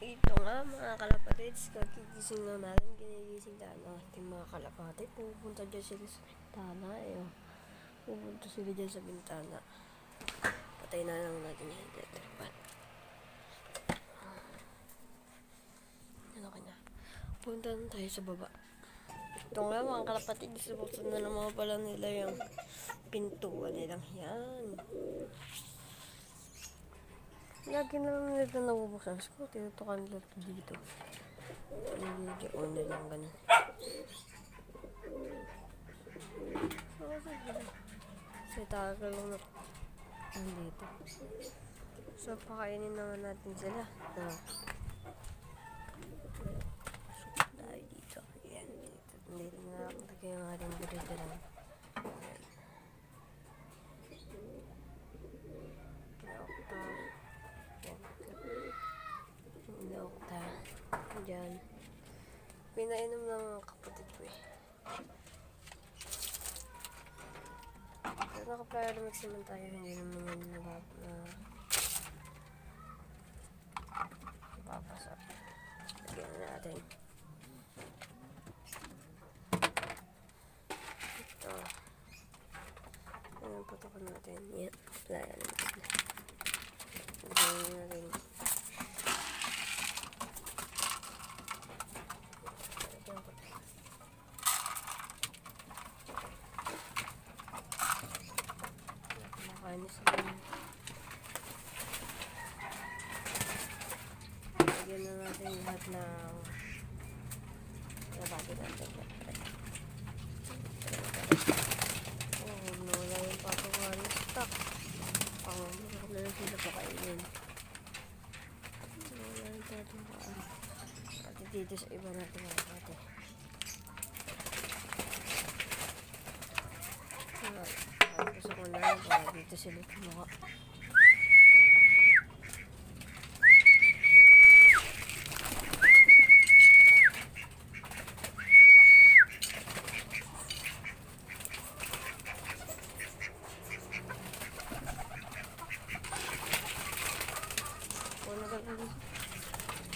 Ito nga mga kalapatids, kagigising lang natin, ginigising na ang ating mga kalapatid. Pupunta dyan sila sa bintana. Eh, oh. Pupunta sila dyan sa bintana. Patay na lang natin yung electric. Ano ka na? Punta na tayo sa baba. Ito nga mga kalapatid, subuksan na naman pala nila yung pintuan nilang yan. Lagi na lang nila nabubuksan. So, tinutukan nila ito dito. Hindi, on na lang ganun. Kasi tagal lang na nandito. So, pakainin naman natin sila. Ah. So, tayo dito. Ayan, dito. Dito na lagay ang ating burrito lang. Ayan. Pinakta. Pinakta. Diyan. Pinainom ng kapatid ko eh. Pero naka-flyer mix naman tayo, hindi naman naman nabab na papasok. Lagyan na natin. Ito. Ayan, putokan natin. Yan. Flyer mix na. Lagyan natin. Lagyan ko tayo. Kumakain na sila. Na natin lahat ng nabati natin. Oh, nawala yung papawarin stock. Pangamura na lang sila pakainin. Nawala yung papawarin. Pati dito sa iba natin mga pati. Ah, gusto ko na dito sila kumuha.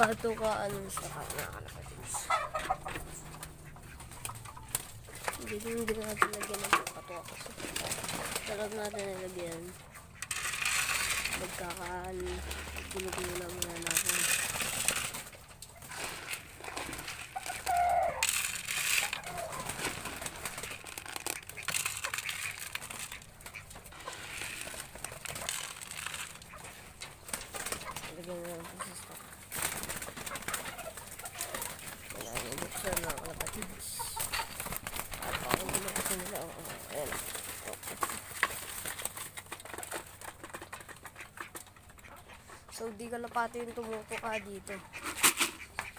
Patukaan sa nakakalapatis. Hindi din hindi natin lagyan ng patuka kasi sarap natin nilagyan. Magkakaan, ginugulo lang muna natin. Lagyan na lang sa stock. Kailangan yung buksan mga kalapatids. At ako bumuksan nila. Oh, oh, ayan. Oh. So, di kalapati yung tumuto ka dito.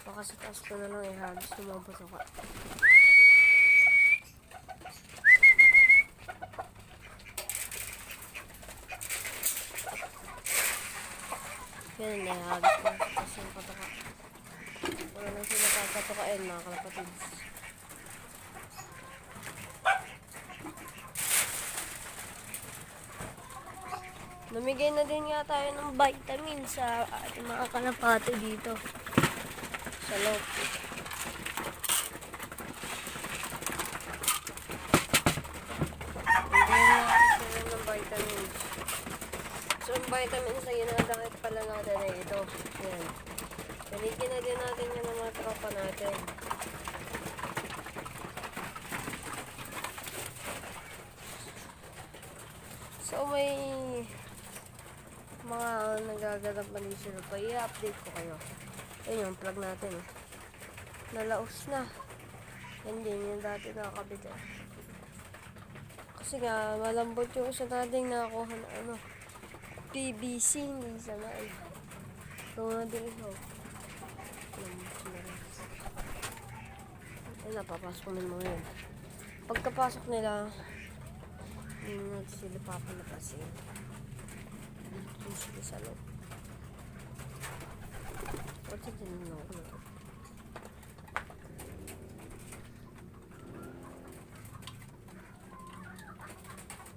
Baka sa taas ko na lang eh, halos tumabas ka. Nahagis ko. Kasi yung patuka. Wala lang sila papatukain, mga kalapatids. Namigay na din nga tayo ng vitamin sa ating mga kalapati dito. Sa loob. Vitamins. So, ang vitamins na ginadakit pala natin ay ito. Yan. Balikin na din natin yung mga tropa natin. So, may mga nagaganap mali sila pa. I-update ko kayo. Ayun yung plug natin. eh. Nalaos na. Hindi, yung dati nakakabit eh. Kasi nga, malambot yung isa nating nakakuha na ano. PVC, hindi sa eh. So, nga din ito. Na. Ayun, napapasok ng mga yun. Pagkapasok nila, hindi na sila. Sila sa loob. What's it in no?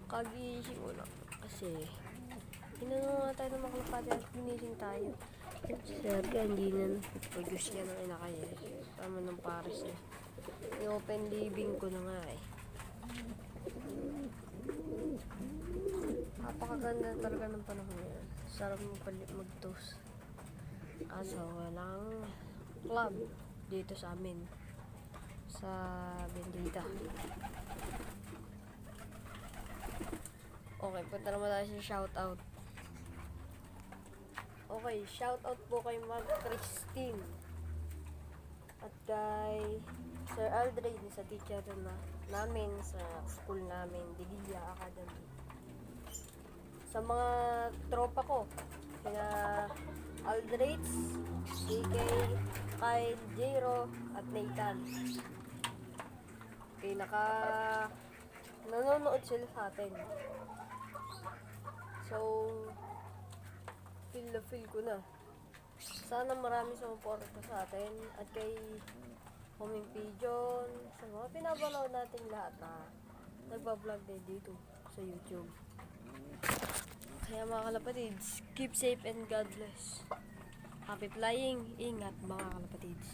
Kagising ko lang. Kasi, inano nga tayo ng makalapati at ginising tayo. Serga, hindi na produce yan ng inakay eh. Tama ng pares eh. Yung open living ko na nga eh. Napakaganda talaga ng panahon. Sarap mag-toast. Kaso walang club dito sa amin. Sa Bendita. Okay, punta naman tayo sa shoutout. Okay, shoutout po kay Mag Christine. At kay Sir Aldrin sa teacher na namin sa school namin, Dilia Academy. Sa mga tropa ko, kina Aldrich, DK, Kyle, Jero, at Nathan. Okay, naka nanonood sila sa atin. So, feel na feel ko na. Sana marami sumuporta sa atin at kay Homing Pigeon, sa mga pinapanood natin lahat na nagbablog din dito sa YouTube. Kaya mga kalapatids, keep safe and God bless. Happy flying, ingat mga kalapatids.